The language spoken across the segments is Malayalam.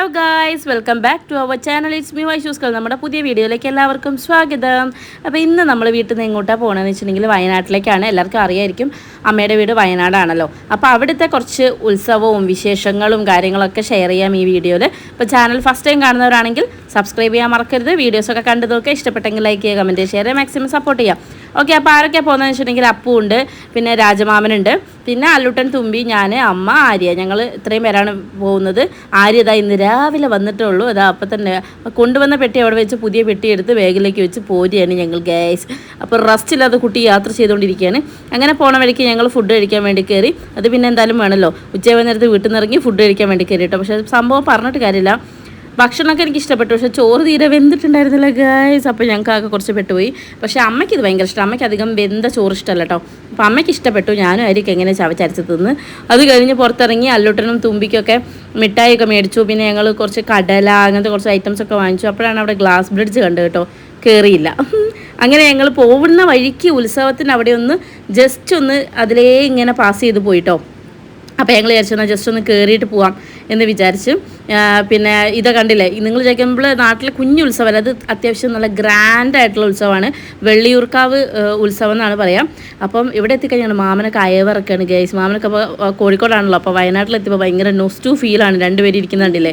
Hello guys welcome back to our channel it's me വൈഷൂസ്കൾ നമ്മുടെ പുതിയ വീഡിയോയിലേക്ക് എല്ലാവർക്കും സ്വാഗതം. അപ്പോൾ ഇന്ന് നമ്മൾ വീട്ടിൽ നിന്ന് എങ്ങോട്ടാണ് പോകണമെന്ന് വെച്ചിട്ടുണ്ടെങ്കിൽ വയനാട്ടിലേക്കാണ്. എല്ലാവർക്കും അറിയായിരിക്കും അമ്മയുടെ വീട് വയനാടാണല്ലോ. അപ്പോൾ അവിടുത്തെ കുറച്ച് ഉത്സവവും വിശേഷങ്ങളും കാര്യങ്ങളൊക്കെ ഷെയർ ചെയ്യാം ഈ വീഡിയോയിൽ അപ്പോൾ ചാനൽ ഫസ്റ്റ് ടൈം കാണുന്നവരാണെങ്കിൽ സബ്സ്ക്രൈബ് ചെയ്യാൻ മറക്കരുത്. വീഡിയോസൊക്കെ കണ്ടതൊക്കെ ഇഷ്ടപ്പെട്ടെങ്കിൽ ലൈക്ക് ചെയ്യുക കമന്റ് ചെയ്യുക മാക്സിമം സപ്പോർട്ട് ചെയ്യാം ഓക്കെ അപ്പോൾ ആരൊക്കെയാണ് പോകുന്നതെന്ന് വെച്ചിട്ടുണ്ടെങ്കിൽ അപ്പു ഉണ്ട് പിന്നെ രാജമാമനുണ്ട് പിന്നെ അല്ലുട്ടൻ തുമ്പി ഞാൻ അമ്മ ആര്യ. ഞങ്ങൾ ഇത്രയും പേരാണ് പോകുന്നത്. ആര്യ ഇതാ ഇന്ന് രാവിലെ വന്നിട്ടേ ഉള്ളൂ. അതാ അപ്പം തന്നെ കൊണ്ടുവന്ന പെട്ടി അവിടെ വെച്ച് പുതിയ പെട്ടി എടുത്ത് ബാഗിലേക്ക് വെച്ച് പോരുകയാണ് ഞങ്ങൾ ഗ്യാസ് അപ്പോൾ റെസ്റ്റ് ഇല്ലാതെ കുട്ടി യാത്ര ചെയ്തുകൊണ്ടിരിക്കുകയാണ്. അങ്ങനെ പോണ വഴിക്ക് ഞങ്ങൾ ഫുഡ് കഴിക്കാൻ വേണ്ടി കയറി. അത് പിന്നെ എന്തായാലും വേണമല്ലോ. ഉച്ച നേരത്ത് വീട്ടിൽ നിന്ന് ഇറങ്ങി ഫുഡ് കഴിക്കാൻ വേണ്ടി കയറി കേട്ടോ. പക്ഷേ സംഭവം പറഞ്ഞിട്ട് കാര്യമില്ല. ഭക്ഷണമൊക്കെ എനിക്ക് ഇഷ്ടപ്പെട്ടു. പക്ഷേ ചോറ് തീരെ വെന്തിട്ടുണ്ടായിരുന്നില്ല ഗായ്സ് അപ്പോൾ ഞങ്ങൾക്കൊക്കെ കുറച്ച് പെട്ടുപോയി. പക്ഷേ അമ്മയ്ക്ക് ഇത് ഭയങ്കര ഇഷ്ടം അമ്മയ്ക്ക് അധികം വെന്ത ചോറ് ഇഷ്ടമല്ല കേട്ടോ. അപ്പോൾ അമ്മയ്ക്ക് ഇഷ്ടപ്പെട്ടു. ഞാനും ആയിരിക്കും എങ്ങനെ ചവച്ചരച്ച് തിന്ന് അത് കഴിഞ്ഞ് പുറത്തിറങ്ങി അല്ലുട്ടനും തുമ്പിക്കൊക്കെ മിഠായിയൊക്കെ മേടിച്ചു. പിന്നെ ഞങ്ങൾ കുറച്ച് കടല അങ്ങനത്തെ കുറച്ച് ഐറ്റംസ് ഒക്കെ വാങ്ങിച്ചു. അപ്പോഴാണ് അവിടെ ഗ്ലാസ് ബ്രിഡ്ജ് കണ്ടത് കേട്ടോ. കയറിയില്ല അങ്ങനെ ഞങ്ങൾ പോകുന്ന വഴിക്ക് ഉത്സവത്തിന് അവിടെ ഒന്ന് ജസ്റ്റ് ഒന്ന് അതിലേ ഇങ്ങനെ പാസ് ചെയ്ത് പോയിട്ടോ അപ്പോൾ ഞങ്ങൾ വിചാരിച്ചു ജസ്റ്റ് ഒന്ന് കയറിയിട്ട് പോവാം. എന്ന് വിചാരിച്ചു പിന്നെ ഇത് കണ്ടില്ലേ? നിങ്ങൾ ചോദിക്കുമ്പോൾ നാട്ടിലെ കുഞ്ഞു ഉത്സവമല്ല അത് അത്യാവശ്യം നല്ല ഗ്രാൻഡ് ആയിട്ടുള്ള ഉത്സവമാണ്. വെള്ളിയൂർക്കാവ് ഉത്സവം എന്നാണ് പറയാം. അപ്പം ഇവിടെ എത്തിക്കഴിഞ്ഞാൽ മാമനൊക്കെ അയവറൊക്കെയാണ് ഗൈസ് മാമനൊക്കെ അപ്പോൾ കോഴിക്കോടാണല്ലോ. അപ്പോൾ വയനാട്ടിലെത്തിയപ്പോൾ ഭയങ്കര നൊസ്റ്റു ഫീലാണ് രണ്ടുപേരും ഇരിക്കുന്നുണ്ടല്ലേ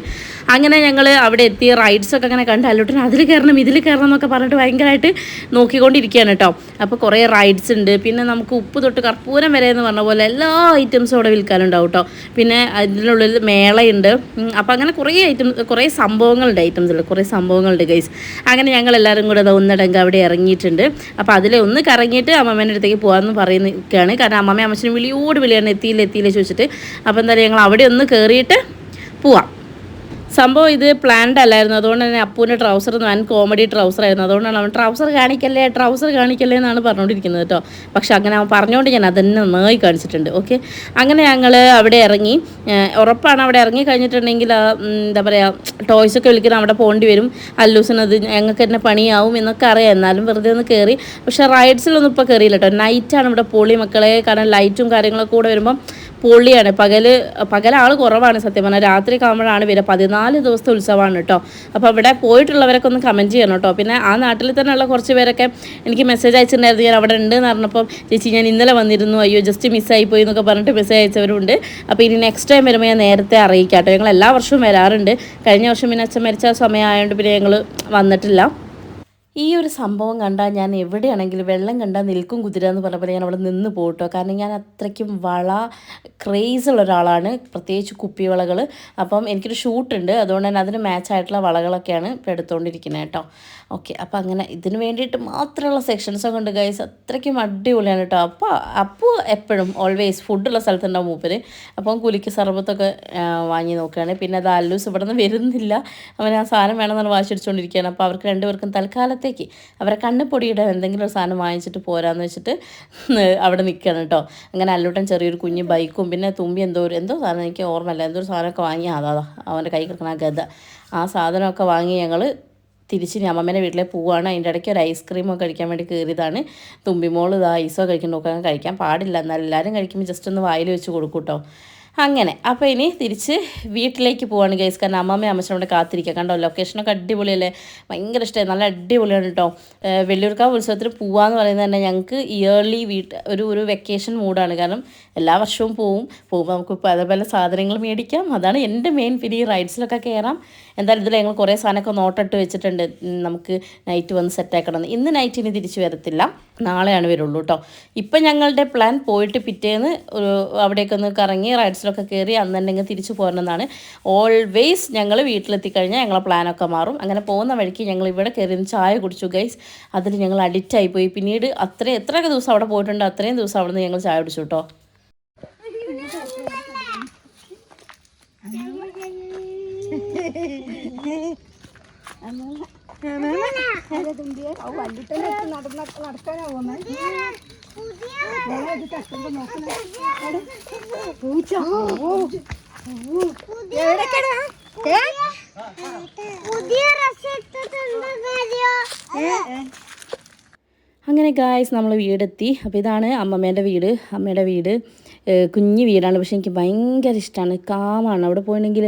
അങ്ങനെ ഞങ്ങൾ അവിടെ എത്തി റൈഡ്സൊക്കെ അങ്ങനെ കണ്ട് അല്ലോട്ടിന് അതിൽ കയറണം ഇതിൽ കയറണം എന്നൊക്കെ പറഞ്ഞിട്ട് ഭയങ്കരമായിട്ട് നോക്കിക്കൊണ്ടിരിക്കുകയാണ് കേട്ടോ. അപ്പോൾ കുറേ റൈഡ്സ് ഉണ്ട്. പിന്നെ നമുക്ക് ഉപ്പ് തൊട്ട് കർപ്പൂരം വരെ എന്ന് പറഞ്ഞ പോലെ എല്ലാ ഐറ്റംസും അവിടെ വിൽക്കാനുണ്ടാവും കേട്ടോ. പിന്നെ അതിനുള്ളിൽ മേളയുണ്ട് ഉം, അപ്പോൾ അങ്ങനെ കുറേ ഐറ്റം കുറേ സംഭവങ്ങളുണ്ട് ഐറ്റംസിൽ കുറേ സംഭവങ്ങളുണ്ട് ഗൈസ് അങ്ങനെ ഞങ്ങൾ എല്ലാവരും കൂടെ ഒന്നടങ്ക അവിടെ ഇറങ്ങിയിട്ടുണ്ട്. അപ്പോൾ അതിൽ ഒന്ന് കറങ്ങിയിട്ട് അമ്മമ്മേന്റെ അടുത്തേക്ക് പോകാമെന്ന് പറയുന്നൊക്കെയാണ്. കാരണം അമ്മമ്മ അമ്മച്ചനും വിളിയോട് വിളിയാണ് എത്തിയില്ല എത്തിയില്ല ചോദിച്ചിട്ട്. അപ്പോൾ എന്തായാലും ഞങ്ങൾ അവിടെ ഒന്ന് കയറിയിട്ട് പോവാം. സംഭവം ഇത് പ്ലാൻഡ് അല്ലായിരുന്നു. അതുകൊണ്ട് തന്നെ അപ്പൂന്റെ ട്രൗസർ ഞാൻ കോമഡി ട്രൗസർ ആയിരുന്നു. അതുകൊണ്ടാണ് അവൻ ട്രൗസർ കാണിക്കല്ലേ ട്രൗസർ കാണിക്കല്ലേ എന്നാണ് പറഞ്ഞുകൊണ്ടിരിക്കുന്നത് കേട്ടോ. പക്ഷെ അങ്ങനെ അവൻ പറഞ്ഞുകൊണ്ട് ഞാൻ അതന്നെ നന്നായി കാണിച്ചിട്ടുണ്ട്. ഓക്കെ അങ്ങനെ ഞങ്ങൾ അവിടെ ഇറങ്ങി. ഉറപ്പാണ് അവിടെ ഇറങ്ങി കഴിഞ്ഞിട്ടുണ്ടെങ്കിൽ എന്താ പറയുക ടോയ്സൊക്കെ വിളിക്കുന്ന അവിടെ പോകേണ്ടി വരും. അല്ലൂസിനത് ഞങ്ങൾക്ക് തന്നെ പണിയാവും എന്നൊക്കെ അറിയാം. എന്നാലും വെറുതെ ഒന്ന് കയറി. പക്ഷേ റൈഡ്സിലൊന്നും ഇപ്പോൾ കയറിയില്ല കേട്ടോ. നൈറ്റാണ് ഇവിടെ പൊളി മക്കളെ. കാരണം ലൈറ്റും കാര്യങ്ങളൊക്കെ കൂടെ വരുമ്പം പൊള്ളിയാണ്. പകൽ പകൽ ആൾ കുറവാണ് സത്യം പറഞ്ഞാൽ രാത്രി ആകുമ്പോഴാണ് വരിക. പതിനാല് ദിവസത്തെ ഉത്സവമാണ് കേട്ടോ അപ്പോൾ അവിടെ പോയിട്ടുള്ളവരൊക്കെ ഒന്ന് കമന്റ് ചെയ്യണം കേട്ടോ പിന്നെ ആ നാട്ടിൽ തന്നെയുള്ള കുറച്ച് പേരൊക്കെ എനിക്ക് മെസ്സേജ് അയച്ചിട്ടുണ്ടായിരുന്നു. ഞാൻ അവിടെ ഉണ്ട് എന്ന് പറഞ്ഞപ്പോൾ ചേച്ചി ഞാൻ ഇന്നലെ വന്നിരുന്നു. അയ്യോ ജസ്റ്റ് മിസ്സായി പോയി എന്നൊക്കെ പറഞ്ഞിട്ട് മെസ്സേജ് അയച്ചവരുണ്ട്. അപ്പോൾ ഇനി നെക്സ്റ്റ് ടൈം വരുമ്പോൾ ഞാൻ നേരത്തെ അറിയിക്കാം കേട്ടോ ഞങ്ങൾ എല്ലാ വർഷവും വരാറുണ്ട്. കഴിഞ്ഞ വർഷം പിന്നെ അച്ഛൻ മരിച്ച സമയമായതുകൊണ്ട് പിന്നെ ഞങ്ങൾ വന്നിട്ടില്ല. ഈ ഒരു സംഭവം കണ്ടാൽ ഞാൻ എവിടെയാണെങ്കിലും വെള്ളം കണ്ടാൽ നിൽക്കും കുതിര എന്ന് പറഞ്ഞ പോലെ ഞാൻ അവിടെ നിന്ന് പോട്ടോ കാരണം ഞാൻ അത്രയ്ക്കും വള ക്രേസ് ഉള്ള ഒരാളാണ്. പ്രത്യേകിച്ച് കുപ്പി കുപ്പിവളകൾ അപ്പം എനിക്കൊരു ഷൂട്ടുണ്ട് അതുകൊണ്ട് തന്നെ അതിന് മാച്ച് ആയിട്ടുള്ള വളകളൊക്കെയാണ് ഇപ്പോൾ എടുത്തുകൊണ്ടിരിക്കുന്നത് കേട്ടോ. ഓക്കെ അപ്പോൾ അങ്ങനെ ഇതിന് വേണ്ടിയിട്ട് മാത്രമുള്ള സെക്ഷൻസൊക്കെ ഉണ്ട് ഗൈസ് അത്രയ്ക്കും അടിപൊളിയാണ് കേട്ടോ അപ്പോൾ അപ്പോൾ എപ്പോഴും ഓൾവേസ് ഫുഡുള്ള സ്ഥലത്തുണ്ടാവും മൂപ്പര്. അപ്പം കുലിക്ക് സർബത്തൊക്കെ വാങ്ങി നോക്കുകയാണ്. പിന്നെ അത് അല്ലൂസ് ഇവിടെ നിന്ന് വരുന്നില്ല. അവൻ ആ സാധനം വേണമെന്നാണ് വാശിടിച്ചുകൊണ്ടിരിക്കുകയാണ് അപ്പോൾ അവർക്ക് രണ്ടുപേർക്കും തൽക്കാലത്തേക്ക് അവരെ കണ്ണുപൊടിയുടെ എന്തെങ്കിലും ഒരു സാധനം വാങ്ങിച്ചിട്ട് പോരാന്ന് വെച്ചിട്ട് അവിടെ നിൽക്കുകയാണ് കേട്ടോ അങ്ങനെ അല്ലൂട്ടൻ ചെറിയൊരു കുഞ്ഞ് ബൈക്കും പിന്നെ തുമ്പി എന്തോ ഒരു എന്തോ സാധനം എനിക്ക് ഓർമ്മയില്ല. എന്തോ ഒരു സാധനമൊക്കെ വാങ്ങി അതാ അവന്റെ കൈ കിടക്കണ ആ ഗത ആ സാധനമൊക്കെ വാങ്ങി ഞങ്ങൾ തിരിച്ച് ഇനി അമ്മമ്മേന്റെ വീട്ടിലെ പോവുകയാണ് അതിന്റെ ഇടയ്ക്ക് ഒരു ഐസ്ക്രീമൊക്കെ കഴിക്കാൻ വേണ്ടി കയറിയതാണ് തുമ്പിമോൾ ഇത് ഐസോ കഴിക്കാൻ നോക്കാൻ കഴിക്കാൻ പാടില്ല. എന്നാൽ എല്ലാവരും കഴിക്കുമ്പോൾ ജസ്റ്റ് ഒന്ന് വായിൽ വെച്ച് കൊടുക്കൂട്ടോ കേട്ടോ അങ്ങനെ. അപ്പോൾ ഇനി തിരിച്ച് വീട്ടിലേക്ക് പോവാണ് ഗൈസ് കാരണം അമ്മമ്മയും അമ്മച്ചനോട് കാത്തിരിക്കുക കണ്ടോ ലൊക്കേഷനൊക്കെ അടിപൊളിയല്ലേ ഭയങ്കര ഇഷ്ടമായി നല്ല അടിപൊളിയാണ് കേട്ടോ വെള്ളിയൂർക്കാവ് ഉത്സവത്തിന് പോവാന്ന് പറയുന്നത് തന്നെ ഞങ്ങൾക്ക് ഇയർലി വീട്ട് ഒരു ഒരു വെക്കേഷൻ മൂഡാണ് കാരണം എല്ലാ വർഷവും പോവും. പോകുമ്പോൾ നമുക്ക് പല പല സാധനങ്ങൾ മേടിക്കാം. അതാണ് എന്റെ മെയിൻ പിന്നെ ഈ റൈഡ്സിലൊക്കെ കയറാം എന്തായാലും ഇതിൽ ഞങ്ങൾ കുറേ സാധനമൊക്കെ നോട്ടിട്ട് വെച്ചിട്ടുണ്ട്. നമുക്ക് നൈറ്റ് വന്ന് സെറ്റാക്കണം എന്ന്. ഇന്ന് നൈറ്റ് ഇനി തിരിച്ച് വരത്തില്ല. നാളെയാണ് വരുള്ളൂ കേട്ടോ ഇപ്പം ഞങ്ങളുടെ പ്ലാൻ പോയിട്ട് പിറ്റേന്ന് ഒരു അവിടേക്ക് ഒന്ന് കറങ്ങി റൈഡ്സിലൊക്കെ കയറി അന്ന് തന്നെ തിരിച്ചു പോരണമെന്നാണ്. ഓൾവേസ് ഞങ്ങൾ വീട്ടിലെത്തിക്കഴിഞ്ഞാൽ ഞങ്ങളെ പ്ലാനൊക്കെ മാറും. അങ്ങനെ പോകുന്ന വഴിക്ക് ഞങ്ങൾ ഇവിടെ കയറി ചായ കുടിച്ചു ഗൈസ് അതിൽ ഞങ്ങൾ അഡിക്റ്റായി പോയി. പിന്നീട് അത്രയും എത്രയൊക്കെ ദിവസം അവിടെ പോയിട്ടുണ്ട്? അത്രയും ദിവസം അവിടെ നിന്ന് ഞങ്ങൾ ചായ കുടിച്ചു കേട്ടോ പുതിയ അങ്ങനെ ഗായ്സ് നമ്മൾ വീടെത്തി. അപ്പോൾ ഇതാണ് അമ്മമ്മേന്റെ വീട്. അമ്മയുടെ വീട് കുഞ്ഞു വീടാണ്. പക്ഷെ എനിക്ക് ഭയങ്കര ഇഷ്ടമാണ് കാമാണ്. അവിടെ പോയിട്ടുണ്ടെങ്കിൽ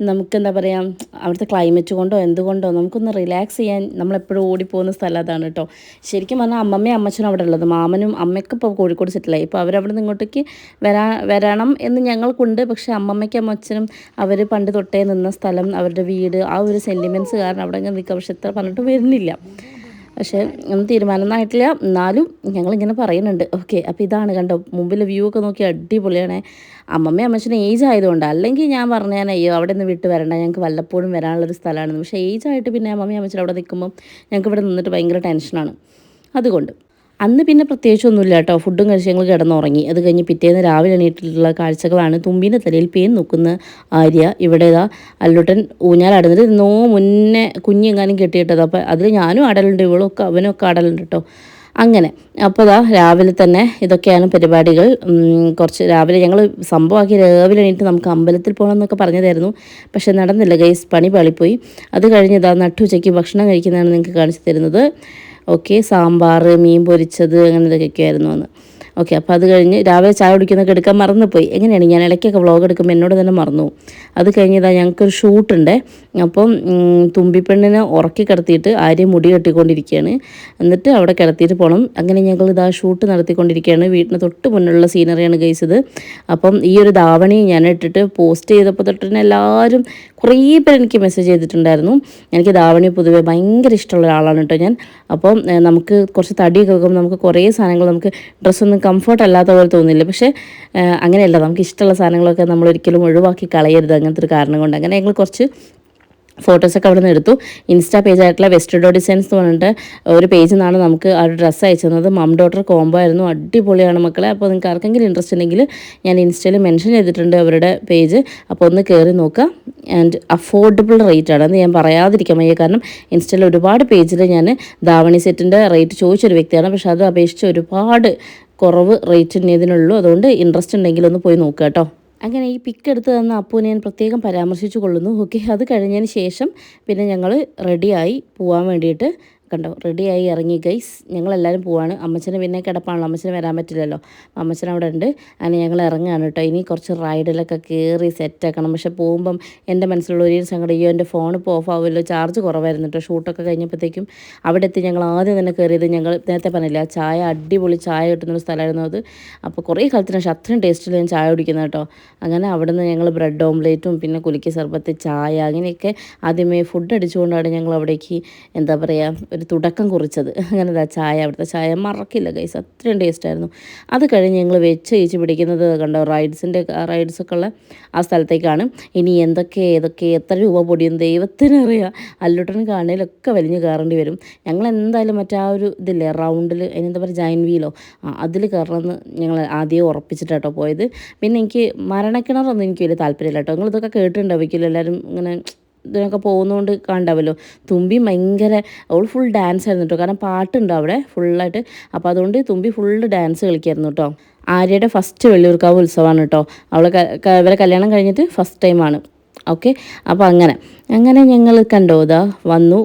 നമുക്ക് എന്താ പറയുക അവിടുത്തെ ക്ലൈമറ്റ് കൊണ്ടോ എന്തുകൊണ്ടോ നമുക്കൊന്ന് റിലാക്സ് ചെയ്യാൻ നമ്മളെപ്പോഴും ഓടിപ്പോകുന്ന സ്ഥലം അതാണ് കേട്ടോ ശരിക്കും പറഞ്ഞാൽ അമ്മമ്മയും അമ്മച്ചനും അവിടെ ഉള്ളത്. മാമനും അമ്മയ്ക്ക് ഇപ്പോൾ കോഴിക്കോട് സെറ്റിലായി ഇപ്പോൾ അവരവിടെ നിന്ന് ഇങ്ങോട്ടേക്ക് വരാ വരണം എന്ന് ഞങ്ങൾക്കുണ്ട്. പക്ഷേ അമ്മമ്മയ്ക്കും അമ്മച്ചനും അവർ പണ്ട് തൊട്ടേ നിന്ന സ്ഥലം അവരുടെ വീട് ആ ഒരു സെന്റിമെന്റ്സ് കാരണം അവിടെ നിൽക്കുക. പക്ഷെ എത്ര പറഞ്ഞിട്ട് വരുന്നില്ല. പക്ഷേ ഒന്നും തീരുമാനമൊന്നായിട്ടില്ല. എന്നാലും ഞങ്ങളിങ്ങനെ പറയുന്നുണ്ട്. ഓക്കെ അപ്പോൾ ഇതാണ് കണ്ടോ മുമ്പിലെ വ്യൂ ഒക്കെ നോക്കി അടിപൊളിയാണ്. അമ്മമ്മയും അമ്മച്ചന് ഏജ് ആയതുകൊണ്ട് അല്ലെങ്കിൽ ഞാൻ പറഞ്ഞാൽ അയ്യോ അവിടെ നിന്ന് വിട്ട് വരണ്ട ഞങ്ങൾക്ക് വല്ലപ്പോഴും വരാനുള്ളൊരു സ്ഥലമാണ് പക്ഷേ ഏജ് ആയിട്ട് പിന്നെ അമ്മമ്മയും അമ്മച്ചൻ അവിടെ നിൽക്കുമ്പോൾ ഞങ്ങൾക്ക് ഇവിടെ നിന്നിട്ട് ഭയങ്കര ടെൻഷനാണ് അതുകൊണ്ട് അന്ന് പിന്നെ പ്രത്യേകിച്ചൊന്നുമില്ല കേട്ടോ. ഫുഡും കഴിച്ച് കിടന്നുറങ്ങി. അത് കഴിഞ്ഞ് പിറ്റേന്ന് രാവിലെ എണീറ്റിട്ടുള്ള കാഴ്ചകളാണ് തുമ്പീന്റെ തലയിൽ പേൻ നോക്കുന്ന ആര്യ. ഇവിടെ ഇതാ അല്ലുട്ടൻ ഊഞ്ഞാലാടുന്നത് നോ മുന്നേ കുഞ്ഞെങ്ങാനും കെട്ടിയിട്ടത്. അപ്പോൾ അതിൽ ഞാനും ആടലുണ്ട് ഇവളൊക്കെ അവനൊക്കെ ആടലുണ്ട് കേട്ടോ. അങ്ങനെ. അപ്പോൾ ദാ രാവിലെ തന്നെ ഇതൊക്കെയാണ് പരിപാടികൾ. കുറച്ച് രാവിലെ ഞങ്ങൾ സംഭവമാക്കി രാവിലെ എണീറ്റ് നമുക്ക് അമ്പലത്തിൽ പോകണം എന്നൊക്കെ പറഞ്ഞതായിരുന്നു. പക്ഷെ നടന്നില്ല ഗൈസ്. പണി പാളിപ്പോയി. അത് കഴിഞ്ഞ് ഇതാ നട്ടുച്ചയ്ക്ക് ഭക്ഷണം കഴിക്കുന്നതാണ് നിങ്ങൾക്ക് കാണിച്ചു തരുന്നത്. ഓക്കെ സാമ്പാർ മീൻ പൊരിച്ചത് അങ്ങനെ ഇതൊക്കെ ആയിരുന്നു അന്ന്. ഓക്കെ അപ്പോൾ അത് കഴിഞ്ഞ് രാവിലെ ചായ കുടിക്കുന്നൊക്കെ എടുക്കാൻ മറന്നുപോയി. എങ്ങനെയാണ്? ഞാൻ ഇടയ്ക്കൊക്കെ വ്ളോഗ് എടുക്കുമ്പോൾ എന്നോട് തന്നെ മറന്നു. അത് കഴിഞ്ഞതാ ഞങ്ങൾക്കൊരു ഷൂട്ടുണ്ട്. അപ്പം തുമ്പിപ്പെണ്ണിനെ ഉറക്കി കിടത്തിയിട്ട് ആര്യ മുടി കെട്ടിക്കൊണ്ടിരിക്കുകയാണ്. എന്നിട്ട് അവിടെ കിടത്തിയിട്ട് പോകണം അങ്ങനെ ഞങ്ങൾ ഇതാ ഷൂട്ട് നടത്തിക്കൊണ്ടിരിക്കുകയാണ്. വീട്ടിന് തൊട്ട് മുന്നിലുള്ള സീനറിയാണ് കഴിച്ചത് അപ്പം ഈ ഒരു ധാവണി ഞാൻ ഇട്ടിട്ട് പോസ്റ്റ് ചെയ്തപ്പോൾ തൊട്ട് തന്നെ എല്ലാവരും കുറേ പേർ എനിക്ക് മെസ്സേജ് ചെയ്തിട്ടുണ്ടായിരുന്നു. എനിക്ക് ധാവണി പൊതുവേ ഭയങ്കര ഇഷ്ടമുള്ള ഒരാളാണ് കേട്ടോ ഞാൻ. അപ്പം നമുക്ക് കുറച്ച് തടിയൊക്കെ വെക്കുമ്പോൾ നമുക്ക് കുറേ സാധനങ്ങൾ നമുക്ക് ഡ്രസ്സൊന്നും കംഫർട്ട് അല്ലാത്ത പോലെ തോന്നില്ല. പക്ഷേ അങ്ങനെയല്ല. നമുക്ക് ഇഷ്ടമുള്ള സാധനങ്ങളൊക്കെ നമ്മൾ ഒരിക്കലും ഒഴിവാക്കി കളയരുത്. അങ്ങനത്തെ ഒരു കാരണം കൊണ്ട്. അങ്ങനെ ഞങ്ങൾ കുറച്ച് ഫോട്ടോസൊക്കെ അവിടെ നിന്ന് എടുത്തു. ഇൻസ്റ്റാ പേജായിട്ടുള്ള വെസ്റ്റഡോ ഡിസൈൻസ് എന്ന് പറഞ്ഞിട്ട് ഒരു പേജിൽ നിന്നാണ് നമുക്ക് ആ ഒരു ഡ്രസ്സ് അയച്ചു തന്നത് മം ഡോട്ടർ കോംബോ ആയിരുന്നു. അടിപൊളിയാണ് മക്കളെ. അപ്പോൾ നിങ്ങൾക്ക് ആർക്കെങ്കിലും ഇൻട്രസ്റ്റ് ഉണ്ടെങ്കിൽ ഞാൻ ഇൻസ്റ്റയിൽ മെൻഷൻ ചെയ്തിട്ടുണ്ട് അവരുടെ പേജ് അപ്പോൾ ഒന്ന് കയറി നോക്കുക. ആൻഡ് അഫോർഡബിൾ റേറ്റ് ആണ്. എന്ന് ഞാൻ പറയാതിരിക്കാൻ വയ്യ. കാരണം ഇൻസ്റ്റയിൽ ഒരുപാട് പേജിൽ ഞാൻ ധാവണി സെറ്റിന്റെ റേറ്റ് ചോദിച്ചൊരു വ്യക്തിയാണ്. പക്ഷേ അത് അപേക്ഷിച്ച് ഒരുപാട് കുറവ് റേറ്റ് ഇതിനുള്ളൂ അതുകൊണ്ട് ഇൻട്രസ്റ്റ് ഉണ്ടെങ്കിൽ ഒന്ന് പോയി നോക്കുക കേട്ടോ. അങ്ങനെ ഈ പിക്ക് എടുത്ത് തന്ന അപ്പുവിനെ ഞാൻ പ്രത്യേകം പരാമർശിച്ചു കൊള്ളുന്നു. ഓക്കെ അത് കഴിഞ്ഞതിന് ശേഷം പിന്നെ ഞങ്ങൾ റെഡിയായി പോകാൻ വേണ്ടിയിട്ട് കണ്ടോ റെഡിയായി ഇറങ്ങി. ഗൈസ് ഞങ്ങളെല്ലാവരും പോവാണ്. അമ്മച്ചന് പിന്നെ കിടപ്പാണല്ലോ. അമ്മച്ചന് വരാൻ പറ്റില്ലല്ലോ. അമ്മച്ചൻ അവിടെ ഉണ്ട്. അങ്ങനെ ഞങ്ങൾ ഇറങ്ങുകയാണ് കേട്ടോ. ഇനി കുറച്ച് റൈഡിലൊക്കെ കയറി സെറ്റാക്കണം പക്ഷെ പോകുമ്പം എന്റെ മനസ്സിലുള്ള ഒരു സങ്കടം അയ്യോ എന്റെ ഫോൺ ഇപ്പോൾ ഓഫ് ആവുമല്ലോ. ചാർജ് കുറവായിരുന്നു കേട്ടോ. ഷൂട്ടൊക്കെ കഴിഞ്ഞപ്പോഴത്തേക്കും അവിടെ എത്തി ഞങ്ങൾ ആദ്യം തന്നെ കയറിയത് ഞങ്ങൾ നേരത്തെ പറഞ്ഞില്ല ചായ അടിപൊളി ചായ കിട്ടുന്നൊരു സ്ഥലമായിരുന്നു അത്. അപ്പോൾ കുറേ കാലത്തിന് ശേഷം അത്രയും ടേസ്റ്റിൽ ഞാൻ ചായ കുടിക്കുന്നത് കേട്ടോ. അങ്ങനെ അവിടെ നിന്ന് ഞങ്ങൾ ബ്രെഡ് ഓംലേറ്റും പിന്നെ കുലുക്കി സർബത്ത് ചായ അങ്ങനെയൊക്കെ ആദ്യമേ ഫുഡ് അടിച്ചുകൊണ്ടാണ് ഞങ്ങൾ അവിടേക്ക് എന്താ പറയുക ഒരു തുടക്കം കുറിച്ചത്. അങ്ങനെ ദാ ചായ അവിടുത്തെ ചായ. മറക്കില്ല ഗൈസ് അത്രയും ടേസ്റ്റായിരുന്നു അത് കഴിഞ്ഞ് ഞങ്ങൾ വെച്ച് കഴിച്ച് പിടിക്കുന്നത് കണ്ടോ റൈഡ്സിന്റെ റൈഡ്സൊക്കെ ഉള്ള ആ സ്ഥലത്തേക്കാണ്. ഇനി എന്തൊക്കെ ഏതൊക്കെ എത്ര രൂപ പൊടിയും ദൈവത്തിനറിയാം. അല്ലുട്ടൻ കാണലൊക്കെ വലിഞ്ഞ് കയറേണ്ടി വരും. ഞങ്ങൾ എന്തായാലും മറ്റേ ആ ഒരു ഇതില്ലേ റൗണ്ടിൽ അതിനെന്താ പറയുക ജൈൻ വീലോ ആ അതിൽ കയറണമെന്ന് ഞങ്ങൾ ആദ്യം ഉറപ്പിച്ചിട്ടാട്ടോ പോയത്. പിന്നെ എനിക്ക് മരണക്കിണറൊന്നും എനിക്ക് വലിയ താല്പര്യമില്ല കേട്ടോ. നിങ്ങൾ ഇതൊക്കെ കേട്ടിട്ടുണ്ടാവില്ല എല്ലാവരും ഇങ്ങനെ ഇതിനൊക്കെ പോകുന്നതുകൊണ്ട് കണ്ടാവല്ലോ. തുമ്പി ഭയങ്കര അവൾ ഫുൾ ഡാൻസ് ആയിരുന്നു കേട്ടോ കാരണം പാട്ടുണ്ട് അവിടെ ഫുള്ളായിട്ട് അപ്പോൾ അതുകൊണ്ട് തുമ്പി ഫുള്ള് ഡാൻസ് കളിക്കായിരുന്നു കേട്ടോ ആര്യയുടെ ഫസ്റ്റ് വെള്ളിയൂർക്കാവ് ഉത്സവമാണ് കേട്ടോ അവളെ ഇവരെ കല്യാണം കഴിഞ്ഞിട്ട് ഫസ്റ്റ് ടൈമാണ് ഓക്കെ അപ്പോൾ അങ്ങനെ. അങ്ങനെ ഞങ്ങൾ കണ്ടോ ഇതാ വന്നു.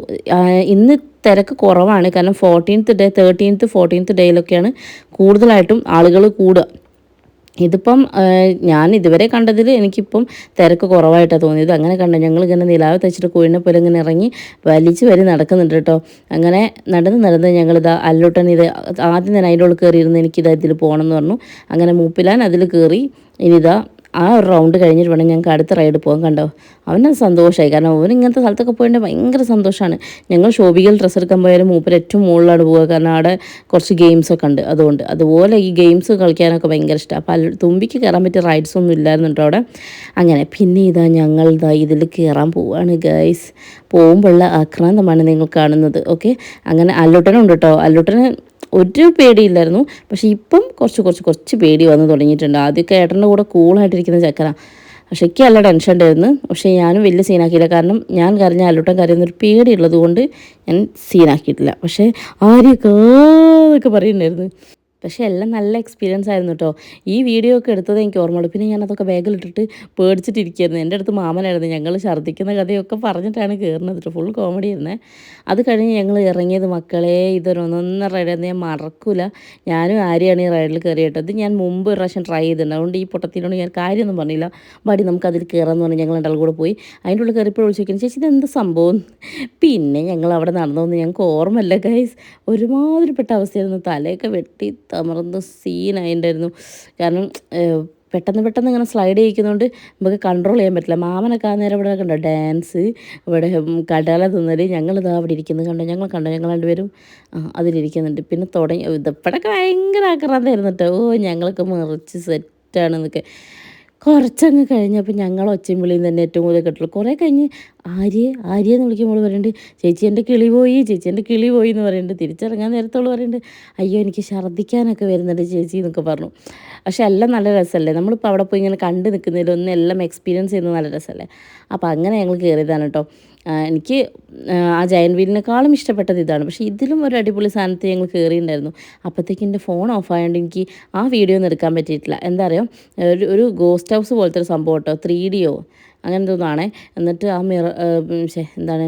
ഇന്ന് തിരക്ക് കുറവാണ്. കാരണം ഫോർട്ടീൻത്ത് ഡേ തേർട്ടീൻത്ത് ഫോർട്ടീൻത്ത് ഡേയിലൊക്കെയാണ് കൂടുതലായിട്ടും ആളുകൾ കൂടുക. ഇതിപ്പം ഞാൻ ഇതുവരെ കണ്ടതിൽ എനിക്കിപ്പം തിരക്ക് കുറവായിട്ടാണ് തോന്നിയത്. അങ്ങനെ കണ്ട ഞങ്ങൾ ഇങ്ങനെ നിലാവ് തച്ചിട്ട് കോഴിനെ പോലെ ഇങ്ങനെ ഇറങ്ങി വലിച്ച് വരി നടക്കുന്നുണ്ട് കേട്ടോ. അങ്ങനെ നടന്ന് നടന്ന് ഞങ്ങളിതാ അല്ലോട്ടൻ ഇത് ആദ്യം തന്നെ അതിന്റെ ഉള്ളിൽ കയറിയിരുന്ന് എനിക്കിത് ഇതിൽ പോകണം എന്ന് പറഞ്ഞു. അങ്ങനെ മൂപ്പിലാൻ അതിൽ കയറി ഇനിതാ ആ ഒരു റൗണ്ട് കഴിഞ്ഞിട്ട് വേണം ഞങ്ങൾക്ക് അടുത്ത റൈഡ് പോകാൻ കണ്ടോ? അവനത് സന്തോഷമായി കാരണം അവൻ ഇങ്ങനത്തെ സ്ഥലത്തൊക്കെ പോയിട്ട് ഭയങ്കര സന്തോഷമാണ് ഞങ്ങൾ ഷോബികൾ ഡ്രസ്സ് എടുക്കാൻ പോയാലും മൂപ്പർ ഏറ്റവും മുകളിലാണ് പോവുക. കാരണം അവിടെ കുറച്ച് ഗെയിംസൊക്കെ ഉണ്ട്. അതുകൊണ്ട് അതുപോലെ ഈ ഗെയിംസ് കളിക്കാനൊക്കെ ഭയങ്കര ഇഷ്ടമാണ് അപ്പോൾ തുമ്പിക്ക് കയറാൻ പറ്റിയ റൈഡ്സ് ഒന്നും ഇല്ലായിരുന്നു കേട്ടോ അവിടെ. അങ്ങനെ പിന്നെ ഇതാ ഞങ്ങൾ ഇതാ ഇതിൽ കയറാൻ പോവുകയാണ് ഗൈസ് പോകുമ്പോഴുള്ള ആക്രാന്തമാണ് നിങ്ങൾ കാണുന്നത്. ഓക്കെ അങ്ങനെ അല്ലുട്ടനുണ്ട് കേട്ടോ അല്ലുട്ടന് ഒരു പേടിയില്ലായിരുന്നു. പക്ഷേ ഇപ്പം കുറച്ച് കുറച്ച് കുറച്ച് പേടി വന്ന് തുടങ്ങിയിട്ടുണ്ട്. ആദ്യമൊക്കെ ഏട്ടന്റെ കൂടെ കൂളായിട്ടിരിക്കുന്ന ചക്കനാണ് പക്ഷേ എനിക്ക് നല്ല ടെൻഷൻ ഉണ്ടായിരുന്നു. പക്ഷേ ഞാനും വലിയ സീനാക്കിയില്ല കാരണം ഞാൻ കരഞ്ഞ അല്ലുട്ടൻ കരയുന്നൊരു പേടിയുള്ളത് കൊണ്ട് ഞാൻ സീനാക്കിയിട്ടില്ല പക്ഷേ ആര്യൊക്കെ പറയുന്നുണ്ടായിരുന്നു. പക്ഷേ എല്ലാം നല്ല എക്സ്പീരിയൻസ് ആയിരുന്നു കേട്ടോ ഈ വീഡിയോ ഒക്കെ എടുത്തത് എനിക്ക് ഓർമ്മയുള്ളൂ പിന്നെ ഞാനതൊക്കെ ബാഗിലിട്ടിട്ട് പേടിച്ചിട്ടിരിക്കുകയായിരുന്നു എന്റെ അടുത്ത് മാമനായിരുന്നു. ഞങ്ങൾ ഛർദ്ദിക്കുന്ന കഥയൊക്കെ പറഞ്ഞിട്ടാണ് കയറുന്നത് കേട്ടോ ഫുൾ കോമഡി ആയിരുന്നേ. അത് കഴിഞ്ഞ് ഞങ്ങൾ ഇറങ്ങിയത് മക്കളെ ഇതൊരു ഒന്നൊന്നര റൈഡായിരുന്നു ഞാൻ മറക്കൂല. ഞാനും ആരെയാണ് ഈ റൈഡിൽ കയറിയിട്ടത് ഞാൻ മുമ്പ് ഒരു പ്രാവശ്യം ട്രൈ ചെയ്തിട്ടുണ്ട്. അതുകൊണ്ട് ഈ പൊട്ടത്തിനോട് ഞാൻ കാര്യമൊന്നും പറഞ്ഞില്ല. ബാടി നമുക്ക് അതിൽ കയറാമെന്ന് പറഞ്ഞ് ഞങ്ങൾ രണ്ടാൾ കൂടെ പോയി. അതിന്റെ ഉള്ളിൽ കയറിയപ്പോൾ വിളിച്ചു ചോദിക്കുന്നു ചേച്ചി ഇതെന്ത് സംഭവം? പിന്നെ ഞങ്ങൾ അവിടെ നടന്നു ഞങ്ങൾക്ക് ഓർമ്മല്ല ഗൈസ് ഒരുമാതിരിപ്പെട്ട അവസ്ഥയായിരുന്നു. തലയൊക്കെ വെട്ടി തമർന്ന് സീനായിട്ടുണ്ടായിരുന്നു കാരണം പെട്ടെന്ന് പെട്ടെന്ന് ഇങ്ങനെ സ്ലൈഡ് ചെയ്യിക്കുന്നതുകൊണ്ട് നമുക്ക് കൺട്രോൾ ചെയ്യാൻ പറ്റില്ല. മാമനൊക്കെ ആ നേരം ഇവിടെ കണ്ടോ ഡാൻസ് ഇവിടെ കടല തിന്നൽ. ഞങ്ങളിതാ അവിടെ ഇരിക്കുന്നത് കണ്ടോ ഞങ്ങൾ കണ്ടോ ഞങ്ങൾ രണ്ടുപേരും അതിലിരിക്കുന്നുണ്ട്. പിന്നെ തുടങ്ങി ഇതപ്പോഴൊക്കെ ഭയങ്കര ആക്രാന്തായിരുന്നു കേട്ടോ ഓ ഞങ്ങളൊക്കെ മറിച്ച് സെറ്റാണെന്നൊക്കെ കുറച്ചങ്ങ് കഴിഞ്ഞപ്പോൾ ഞങ്ങൾ ഒച്ചയും വിളിയും തന്നെ ഏറ്റവും കൂടുതൽ കേട്ടുള്ളൂ കുറേ കഴിഞ്ഞ് ആര്യ ആര്യ എന്ന് വിളിക്കുമ്പോൾ പറയുന്നുണ്ട് ചേച്ചി എന്റെ കിളി പോയി ചേച്ചി എന്റെ കിളി പോയി എന്ന് പറയുന്നുണ്ട്. തിരിച്ചിറങ്ങാൻ നേരത്തോളം പറയുന്നുണ്ട്. അയ്യോ എനിക്ക് ഛർദ്ദിക്കാനൊക്കെ വരുന്നുണ്ട് ചേച്ചി എന്നൊക്കെ പറഞ്ഞു. പക്ഷേ എല്ലാം നല്ല രസമല്ലേ? നമ്മളിപ്പോൾ അവിടെ പോയി ഇങ്ങനെ കണ്ട് നിൽക്കുന്നതിലൊന്നും എല്ലാം എക്സ്പീരിയൻസ് ചെയ്യുന്നത് നല്ല രസമല്ലേ? അപ്പോൾ അങ്ങനെ ഞങ്ങൾ കയറിയതാണ് കേട്ടോ. എനിക്ക് ആ, ജയൻ വീലിനേക്കാളും ഇഷ്ടപ്പെട്ടത് ഇതാണ്. പക്ഷേ ഇതിലും ഒരു അടിപൊളി സാധനത്തിൽ ഞങ്ങൾ കയറിയിട്ടുണ്ടായിരുന്നു അപ്പോഴത്തേക്ക് എന്റെ ഫോൺ ഓഫ് ആയതുകൊണ്ട് എനിക്ക് ആ വീഡിയോ ഒന്നും എടുക്കാൻ പറ്റിയിട്ടില്ല. എന്താ പറയുക ഒരു ഒരു ഗോസ്റ്റ് ഹൗസ് പോലത്തെ ഒരു സംഭവം കേട്ടോ. ത്രീ ഡിയോ. അങ്ങനെ തോന്നാണേ എന്നിട്ട് ആ മിറ എന്താണ്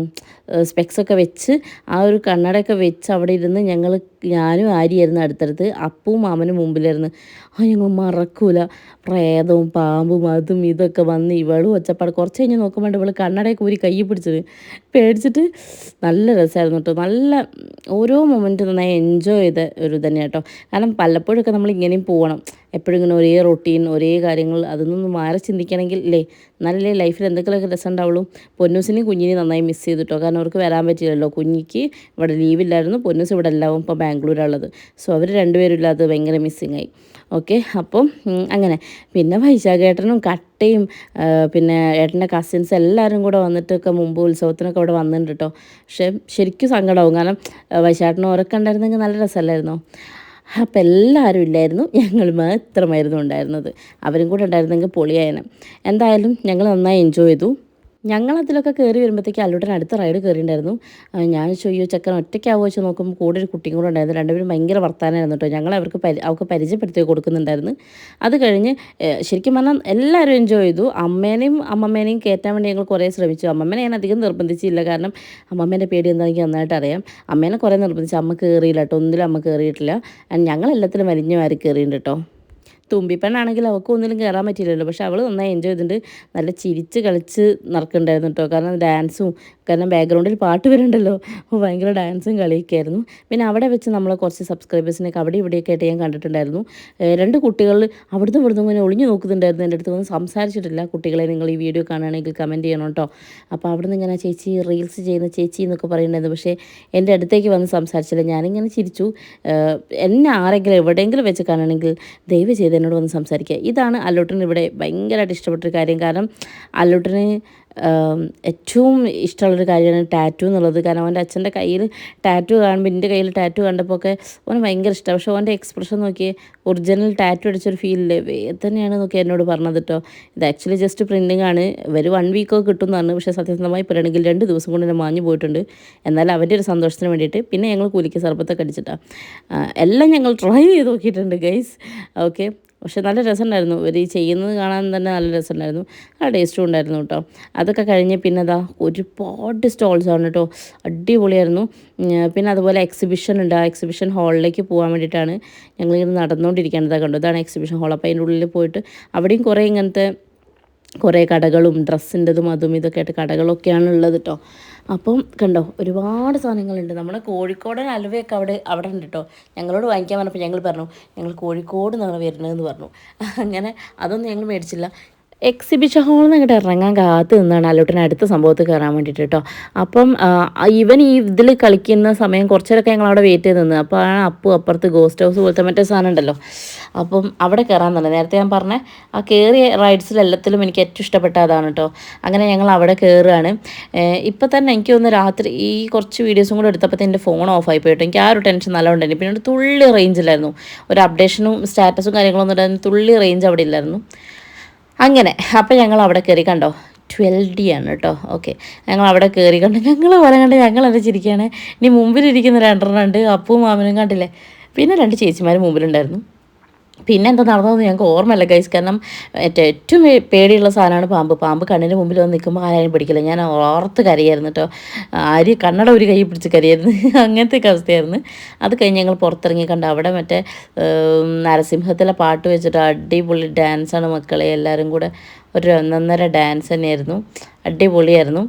സ്പെക്സൊക്കെ വെച്ച് ആ ഒരു കണ്ണടയൊക്കെ വെച്ച് അവിടെ ഇരുന്ന് ഞങ്ങൾ ഞാനും ആരിയായിരുന്നു അടുത്തടുത്ത്. അപ്പവും മാമനും മുമ്പിലായിരുന്നു. ആ ഞങ്ങൾ മറക്കൂല. പ്രേതവും പാമ്പും അതും ഇതൊക്കെ വന്ന് ഇവളും ഒച്ചപ്പാട് കുറച്ച് കഴിഞ്ഞ് നോക്കുമ്പോൾ ഇവൾ കണ്ണടയൊക്കെ ഊരി കൈ പിടിച്ചത്. പേടിച്ചിട്ട് നല്ല രസമായിരുന്നു കേട്ടോ. നല്ല ഓരോ മൊമെന്റും നന്നായി എൻജോയ് ചെയ്ത ഒരു തന്നെ കേട്ടോ. കാരണം പലപ്പോഴൊക്കെ നമ്മൾ ഇങ്ങനെയും പോകണം എപ്പോഴും ഇങ്ങനെ ഒരേ റൊട്ടീൻ ഒരേ കാര്യങ്ങൾ അതൊന്നും മാറി ചിന്തിക്കണമെങ്കിൽ അല്ലേ നല്ല ലൈഫിൽ എന്തെങ്കിലുമൊക്കെ രസം ഉണ്ടാവുള്ളൂ. പൊന്നൂസിനെയും കുഞ്ഞിനെയും നന്നായി മിസ് ചെയ്തിട്ടോ കാരണം അവർക്ക് വരാൻ പറ്റില്ലല്ലോ കുഞ്ഞിക്ക് ഇവിടെ ലീവില്ലായിരുന്നു പൊന്നൂസ് ഇവിടെ എല്ലാവും ഇപ്പോൾ ബാംഗ്ലൂരാണുള്ളത്. സോ അവർ രണ്ടുപേരും ഇല്ലാതെ ഭയങ്കര മിസ്സിങ് ആയി. ഓക്കെ അപ്പം അങ്ങനെ. പിന്നെ വൈശാഖേട്ടനും കട്ടയും പിന്നെ ഏട്ടന്റെ കസിൻസ് എല്ലാവരും കൂടെ വന്നിട്ടൊക്കെ മുമ്പ് ഉത്സവത്തിനൊക്കെ അവിടെ വന്നിട്ടുണ്ട് കേട്ടോ പക്ഷേ ശരിക്കും സങ്കടമാവും. കാരണം വൈശാഖേട്ടനും ഓരൊക്കെ ഉണ്ടായിരുന്നെങ്കിൽ നല്ല രസമല്ലായിരുന്നോ? അപ്പം എല്ലാവരും ഇല്ലായിരുന്നു. ഞങ്ങൾ മാത്രമായിരുന്നു ഉണ്ടായിരുന്നത്. അവരും കൂടെ ഉണ്ടായിരുന്നെങ്കിൽ പൊളിയായനം. എന്തായാലും ഞങ്ങൾ നന്നായി എൻജോയ് ചെയ്തു. ഞങ്ങൾ അതിലൊക്കെ കയറി വരുമ്പോഴത്തേക്ക് അല്ലുടൻ അടുത്ത റൈഡ് കയറിയിട്ടുണ്ടായിരുന്നു ഞാൻ ചോയ്യോ ചക്കൻ ഒറ്റയ്ക്കാവോ? വെച്ച് നോക്കുമ്പോൾ കൂടെ ഒരു കുട്ടിയും കൂടെ ഉണ്ടായിരുന്നു. രണ്ടുപേരും ഭയങ്കര വർത്താനമായിരുന്നു കേട്ടോ. ഞങ്ങൾ അവർക്ക് പരി അവർക്ക് പരിചയപ്പെടുത്തി കൊടുക്കുന്നുണ്ടായിരുന്നു. അത് കഴിഞ്ഞ് ശരിക്കും പറഞ്ഞാൽ എല്ലാവരും എൻജോയ് ചെയ്തു. അമ്മേനെയും അമ്മമ്മേനെയും കയറ്റാൻ വേണ്ടി ഞങ്ങൾ കുറേ ശ്രമിച്ചു. അമ്മമ്മേനെ ഞാൻ അധികം നിർബന്ധിച്ചില്ല. കാരണം അമ്മമ്മേന്റെ പേടി എന്താണെന്ന് എനിക്ക് നന്നായിട്ട് അറിയാം. അമ്മേനെ കുറേ നിർബന്ധിച്ചു അമ്മ കയറിയില്ല കേട്ടോ. ഒന്നിലും അമ്മ കയറിയിട്ടില്ല ഞങ്ങളെല്ലാത്തിലും വലിഞ്ഞു മാറി കയറിയിട്ടുണ്ട് കേട്ടോ. തുമ്പിപ്പെണ്ണാണെങ്കിൽ അവൾക്ക് ഒന്നിലും കയറാൻ പറ്റിയില്ലല്ലോ. പക്ഷെ അവൾ നന്നായി എൻജോയ് ചെയ്തിട്ടുണ്ട്. നല്ല ചിരിച്ച് കളിച്ച് നടക്കുന്നുണ്ടായിരുന്നു കേട്ടോ. കാരണം ഡാൻസും കാരണം ബാക്ക്ഗ്രൗണ്ടിൽ പാട്ട് വരുന്നുണ്ടല്ലോ അപ്പോൾ ഭയങ്കര ഡാൻസും കളിയൊക്കെയായിരുന്നു. പിന്നെ അവിടെ വെച്ച് നമ്മൾ കുറച്ച് സബ്സ്ക്രൈബേഴ്സിനൊക്കെ അവിടെ ഇവിടെയൊക്കെ ആയിട്ട് ഞാൻ കണ്ടിട്ടുണ്ടായിരുന്നു. രണ്ട് കുട്ടികൾ അവിടുന്ന് ഇവിടുന്ന് ഇങ്ങനെ ഒളിഞ്ഞു നോക്കുന്നുണ്ടായിരുന്നു. എന്റെ അടുത്ത് വന്ന് സംസാരിച്ചിട്ടില്ല. കുട്ടികളെ നിങ്ങൾ ഈ വീഡിയോ കാണുകയാണെങ്കിൽ കമന്റ് ചെയ്യണം കേട്ടോ. അപ്പോൾ അവിടുന്ന് ഇങ്ങനെ ചേച്ചി റീൽസ് ചെയ്യുന്ന ചേച്ചി എന്നൊക്കെ പറയുന്നുണ്ടായിരുന്നു. പക്ഷേ എന്റെ അടുത്തേക്ക് വന്ന് സംസാരിച്ചില്ല. ഞാനിങ്ങനെ ചിരിച്ചു. എന്നെ ആരെങ്കിലും എവിടെയെങ്കിലും വെച്ച് കാണുകയാണെങ്കിൽ ദയവ് ചെയ്ത് എന്നോട് വന്ന് സംസാരിക്കുക. ഇതാണ് അല്ലോട്ടിന് ഇവിടെ ഭയങ്കരമായിട്ട് ഇഷ്ടപ്പെട്ടൊരു കാര്യം. കാരണം അല്ലോട്ടിന് ഏറ്റവും ഇഷ്ടമുള്ളൊരു കാര്യമാണ് ടാറ്റു എന്നുള്ളത്. കാരണം അവന്റെ അച്ഛന്റെ കയ്യിൽ ടാറ്റു കാണുമ്പോൾ എന്റെ കയ്യിൽ ടാറ്റു കണ്ടപ്പോൾ ഒക്കെ അവന് ഭയങ്കര ഇഷ്ടമാണ് പക്ഷേ അവന്റെ എക്സ്പ്രഷൻ നോക്കി ഒറിജിനൽ ടാറ്റു അടിച്ചൊരു ഫീലില്ലേ? തന്നെയാണ് നോക്കി എന്നോട് പറഞ്ഞത് കേട്ടോ. ഇത് ആക്ച്വലി ജസ്റ്റ് പ്രിന്റിംഗ് ആണ്. ഒരു വൺ വീക്കോ കിട്ടും എന്ന് പറഞ്ഞു പക്ഷേ സത്യസന്ധമായി പറയുകയാണെങ്കിൽ രണ്ട് ദിവസം കൊണ്ട് തന്നെ മാഞ്ഞു പോയിട്ടുണ്ട്. എന്നാൽ അവന്റെ ഒരു സന്തോഷത്തിന് വേണ്ടിയിട്ട് പിന്നെ ഞങ്ങൾ കൂലിക്ക് സർബത്തൊക്കെ അടിച്ചിട്ടാണ് എല്ലാം ഞങ്ങൾ ട്രൈ ചെയ്ത് നോക്കിയിട്ടുണ്ട് ഗൈസ് ഓക്കെ പക്ഷെ നല്ല രസമുണ്ടായിരുന്നു. ഇവർ ഈ ചെയ്യുന്നത് കാണാൻ തന്നെ നല്ല രസമുണ്ടായിരുന്നു. നല്ല ടേസ്റ്റും ഉണ്ടായിരുന്നു കേട്ടോ. അതൊക്കെ കഴിഞ്ഞ് പിന്നെ അതാ ഒരുപാട് സ്റ്റോൾസ് ആണ് കേട്ടോ. അടിപൊളിയായിരുന്നു. പിന്നെ അതുപോലെ എക്സിബിഷൻ ഉണ്ട്. ആ എക്സിബിഷൻ ഹാളിലേക്ക് പോകാൻ വേണ്ടിയിട്ടാണ് ഞങ്ങളിങ്ങനെ നടന്നുകൊണ്ടിരിക്കേണ്ടത് കണ്ടു? ഇതാണ് എക്സിബിഷൻ ഹാൾ അപ്പോൾ അതിന്റെ ഉള്ളിൽ പോയിട്ട് അവിടെയും കുറേ ഇങ്ങനത്തെ കുറേ കടകളും ഡ്രസ്സിന്റെതും അതും ഇതൊക്കെ ആയിട്ട് കടകളൊക്കെയാണ് ഉള്ളത് കേട്ടോ അപ്പം കണ്ടോ ഒരുപാട് സാധനങ്ങളുണ്ട്. നമ്മുടെ കോഴിക്കോടൻ അലുവയൊക്കെ അവിടെ അവിടെ ഉണ്ട് കേട്ടോ ഞങ്ങളോട് വാങ്ങിക്കാൻ പറഞ്ഞപ്പോൾ ഞങ്ങൾ പറഞ്ഞു ഞങ്ങൾ കോഴിക്കോട് നിന്നാണ് വരുന്നതെന്ന് പറഞ്ഞു. അങ്ങനെ അതൊന്നും ഞങ്ങൾ മേടിച്ചില്ല. എക്സിബിഷൻ ഹാളിൽ നിന്ന് അങ്ങോട്ട് ഇറങ്ങാൻ കാത്ത് നിന്നാണ് അലോട്ടിന് അടുത്ത സംഭവത്തിൽ കയറാൻ വേണ്ടിയിട്ട് കേട്ടോ അപ്പം ഇവൻ ഈ ഇതിൽ കളിക്കുന്ന സമയം കുറച്ചേരൊക്കെ ഞങ്ങൾ അവിടെ വെയിറ്റ് ചെയ്ത് നിന്ന്. അപ്പോൾ ആണ് അപ്പു അപ്പുറത്ത് ഗോസ്റ്റ് ഹൗസ് പോലത്തെ മറ്റേ സാധനം ഉണ്ടല്ലോ. അപ്പം അവിടെ കയറാൻ തന്നെ നേരത്തെ ഞാൻ പറഞ്ഞ ആ കയറിയ റൈഡ്സിലെല്ലാത്തിലും എനിക്ക് ഏറ്റവും ഇഷ്ടപ്പെട്ട അതാണ് കേട്ടോ അങ്ങനെ ഞങ്ങൾ അവിടെ കയറുകയാണ് ഇപ്പം തന്നെ എനിക്ക് ഒന്ന് രാത്രി ഈ കുറച്ച് വീഡിയോസും കൂടെ എടുത്തപ്പോൾ എന്റെ ഫോൺ ഓഫ് ആയി പോയിട്ട് എനിക്ക് ആ ഒരു ടെൻഷൻ നല്ലതുണ്ടായിരുന്നു പിന്നെ ഒരു തുള്ളി റേഞ്ചിലായിരുന്നു ഒരു അപ്ഡേഷനും സ്റ്റാറ്റസും കാര്യങ്ങളൊന്നും ഉണ്ടായിരുന്നു തുള്ളി റേഞ്ച് അവിടെ ഇല്ലായിരുന്നു. അങ്ങനെ അപ്പം ഞങ്ങൾ അവിടെ കയറി കണ്ടോ? ട്വൽവ് ഡി ആണ് കേട്ടോ. ഓക്കെ ഞങ്ങൾ അവിടെ കയറി കണ്ട്. ഞങ്ങൾ പറയാൻ കണ്ട് ഞങ്ങൾ അത് ചിരിക്കുകയാണ് ഇനി മുമ്പിലിരിക്കുന്ന രണ്ടെണ്ണം ഉണ്ട് അപ്പവും മാമനും കണ്ടില്ലേ? പിന്നെ രണ്ട് ചേച്ചിമാർ മുമ്പിലുണ്ടായിരുന്നു. പിന്നെ എന്താ നടന്നതെന്ന് ഞങ്ങൾക്ക് ഓർമ്മയില്ല ഗൈസ് കാരണം ഏറ്റ- ഏറ്റവും പേടിയുള്ള സാധനമാണ് പാമ്പ്. പാമ്പ് കണ്ണിന് മുമ്പിൽ വന്ന് നിൽക്കുമ്പോൾ ആരെയും പിടിക്കില്ല. ഞാൻ ഓർത്ത് കരയായിരുന്നു കേട്ടോ ആര് കണ്ണട ഒരു കൈ പിടിച്ച് കരയായിരുന്നു. അങ്ങനത്തെ ഒക്കെ അവസ്ഥയായിരുന്നു. അത് കഴിഞ്ഞ് ഞങ്ങൾ പുറത്തിറങ്ങി കണ്ട് അവിടെ മറ്റേ നരസിംഹത്തിലെ പാട്ട് വെച്ചിട്ട് അടിപൊളി ഡാൻസാണ് മക്കളെ. എല്ലാവരും കൂടെ ഒരു ഒന്നൊന്നര ഡാൻസ് തന്നെയായിരുന്നു. അടിപൊളിയായിരുന്നു.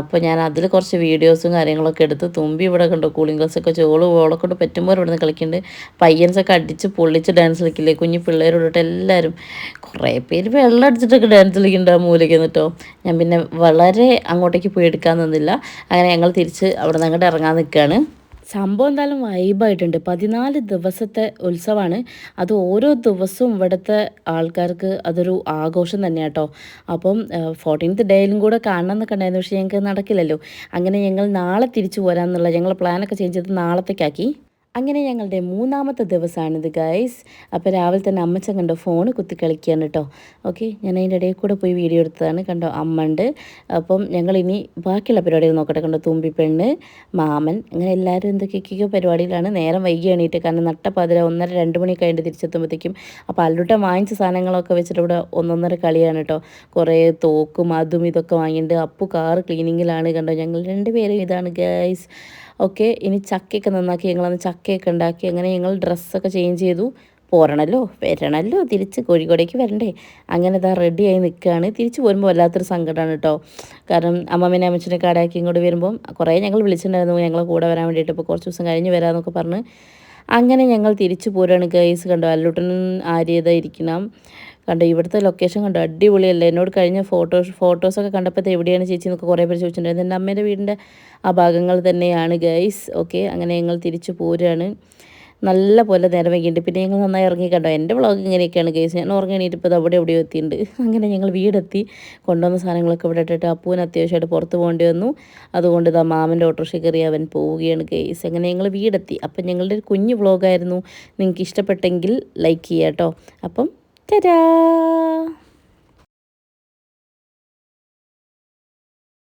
അപ്പോൾ ഞാൻ അതിൽ കുറച്ച് വീഡിയോസും കാര്യങ്ങളൊക്കെ എടുത്ത് തുമ്പി ഇവിടെ കണ്ടു. കൂളിംഗ് ഗ്ലാസ് ഒക്കെ ചോൾ ഓളെ കൊണ്ട് പറ്റുമ്പോൾ ഇവിടെ നിന്ന് കളിക്കുന്നുണ്ട് പയ്യൻസൊക്കെ അടിച്ച് പൊള്ളിച്ച് ഡാൻസ് കളിക്കില്ലേ? കുഞ്ഞു പിള്ളേരോടിട്ട് എല്ലാവരും കുറേ പേര് വെള്ളം അടിച്ചിട്ടൊക്കെ ഡാൻസ് കളിക്കുന്നുണ്ട് ആ മൂലയ്ക്ക് എന്നിട്ടോ. ഞാൻ പിന്നെ വളരെ അങ്ങോട്ടേക്ക് പോയി എടുക്കാൻ നിന്നില്ല. അങ്ങനെ ഞങ്ങൾ തിരിച്ച് അവിടെ നിന്ന് അങ്ങോട്ട് ഇറങ്ങാൻ നിൽക്കുകയാണ് സംഭവം എന്തായാലും വൈബായിട്ടുണ്ട് പതിനാല് ദിവസത്തെ ഉത്സവമാണ് അത് ഓരോ ദിവസവും ഇവിടുത്തെ ആൾക്കാർക്ക് അതൊരു ആഘോഷം തന്നെയാണ് കേട്ടോ അപ്പം ഫോർട്ടീൻത്ത് ഡേയിലും കൂടെ കാണണം എന്നൊക്കെ ഉണ്ടായിരുന്നു. പക്ഷേ ഞങ്ങൾക്ക് നടക്കില്ലല്ലോ. അങ്ങനെ ഞങ്ങൾ നാളെ തിരിച്ചു പോരാന്നുള്ള ഞങ്ങൾ പ്ലാനൊക്കെ ചേഞ്ച് ചെയ്ത് നാളത്തേക്കാക്കി. അങ്ങനെ ഞങ്ങളുടെ മൂന്നാമത്തെ ദിവസമാണിത് ഗൈസ് അപ്പോൾ രാവിലെ തന്നെ അമ്മച്ചൻ കണ്ടോ ഫോൺ കുത്തി കളിക്കുകയാണ് കേട്ടോ. ഓക്കെ ഞാൻ അതിന്റെ ഇടയിൽ കൂടെ പോയി വീഡിയോ എടുത്തതാണ് കണ്ടോ അമ്മണ്ട്. അപ്പം ഞങ്ങൾ ഇനി ബാക്കിയുള്ള പരിപാടികൾ നോക്കട്ടെ കണ്ടോ തുമ്പിപ്പെണ്ണ് മാമൻ. അങ്ങനെ എല്ലാവരും എന്തൊക്കെയൊക്കെയോ പരിപാടിയിലാണ് നേരം വൈകി കാരണം നട്ടപ്പാതിര ഒന്നര രണ്ട് മണി കഴിഞ്ഞ് തിരിച്ചെത്തുമ്പോഴത്തേക്കും അപ്പോൾ അല്ലുട്ട വാങ്ങിച്ച സാധനങ്ങളൊക്കെ വെച്ചിട്ട് ഇവിടെ ഒന്നൊന്നര കളിയാണ് കേട്ടോ. കുറേ തോക്കും അതും ഇതൊക്കെ വാങ്ങിയിട്ട് അപ്പു കാറ് ക്ലീനിങ്ങിലാണ് കണ്ടോ ഞങ്ങൾ രണ്ടുപേരും ഇതാണ് ഗൈസ് ഓക്കെ ഇനി ചക്കയൊക്കെ നന്നാക്കി ഞങ്ങളന്ന് ചക്കയൊക്കെ ഉണ്ടാക്കി അങ്ങനെ ഞങ്ങൾ ഡ്രസ്സൊക്കെ ചേഞ്ച് ചെയ്തു. പോരണല്ലോ വരണല്ലോ തിരിച്ച് കോഴിക്കോടേക്ക് വരണ്ടേ. അങ്ങനെ ഇതാ റെഡിയായി നിൽക്കുകയാണ് തിരിച്ച് പോരുമ്പോൾ വല്ലാത്തൊരു സങ്കടമാണ് കേട്ടോ കാരണം അമ്മമ്മേനെ അമ്മച്ചനെ കാടാക്കി ഇങ്ങോട്ട് വരുമ്പോൾ കുറേ ഞങ്ങൾ വിളിച്ചിട്ടുണ്ടായിരുന്നു ഞങ്ങളെ കൂടെ വരാൻ വേണ്ടിയിട്ട് ഇപ്പോൾ കുറച്ച് ദിവസം കഴിഞ്ഞ് വരാമെന്നൊക്കെ പറഞ്ഞ്. അങ്ങനെ ഞങ്ങൾ തിരിച്ചു പോരുകയാണ് ഗൈസ് കണ്ടോ അല്ലൂട്ടനും ആര്യത ഇരിക്കണം. കണ്ടോ ഇവിടുത്തെ ലൊക്കേഷൻ കണ്ടോ അടിപൊളിയല്ലേ? എന്നോട് കഴിഞ്ഞ ഫോട്ടോസ് ഫോട്ടോസൊക്കെ കണ്ടപ്പോൾ എവിടെയാണ് ചേച്ചി എന്നൊക്കെ കുറേ പേര് ചോദിച്ചിട്ടുണ്ടായിരുന്നു. എന്റെ അമ്മേന്റെ വീടിന്റെ ആ ഭാഗങ്ങൾ തന്നെയാണ് ഗൈസ് ഓക്കെ അങ്ങനെ ഞങ്ങൾ തിരിച്ചു പോരുകയാണ്. നല്ല പോലെ നേരം വൈകിയിട്ട് പിന്നെ ഞങ്ങൾ നന്നായി ഇറങ്ങി കണ്ടോ? എന്റെ വ്ളോഗ് ഇങ്ങനെയൊക്കെയാണ് ഗൈസ് ഞാൻ ഉറങ്ങിയിട്ട് ഇപ്പോൾ അവിടെ എവിടെയോ എത്തിയിട്ടുണ്ട്. അങ്ങനെ ഞങ്ങൾ വീടെത്തി. കൊണ്ടുവന്ന സാധനങ്ങളൊക്കെ ഇവിടെ ഇട്ടിട്ട് അപ്പൂവിന് അത്യാവശ്യമായിട്ട് പുറത്ത് പോകേണ്ടി വന്നു. അതുകൊണ്ട് ഇതാ മാമന്റെ ഓട്ടോറിക്ഷ കയറി അവൻ പോവുകയാണ് ഗൈസ് അങ്ങനെ ഞങ്ങൾ വീടെത്തി. അപ്പം ഞങ്ങളുടെ ഒരു കുഞ്ഞു വ്ളോഗായിരുന്നു നിങ്ങൾക്ക് ഇഷ്ടപ്പെട്ടെങ്കിൽ ലൈക്ക് ചെയ്യാം കേട്ടോ. അപ്പം തരാ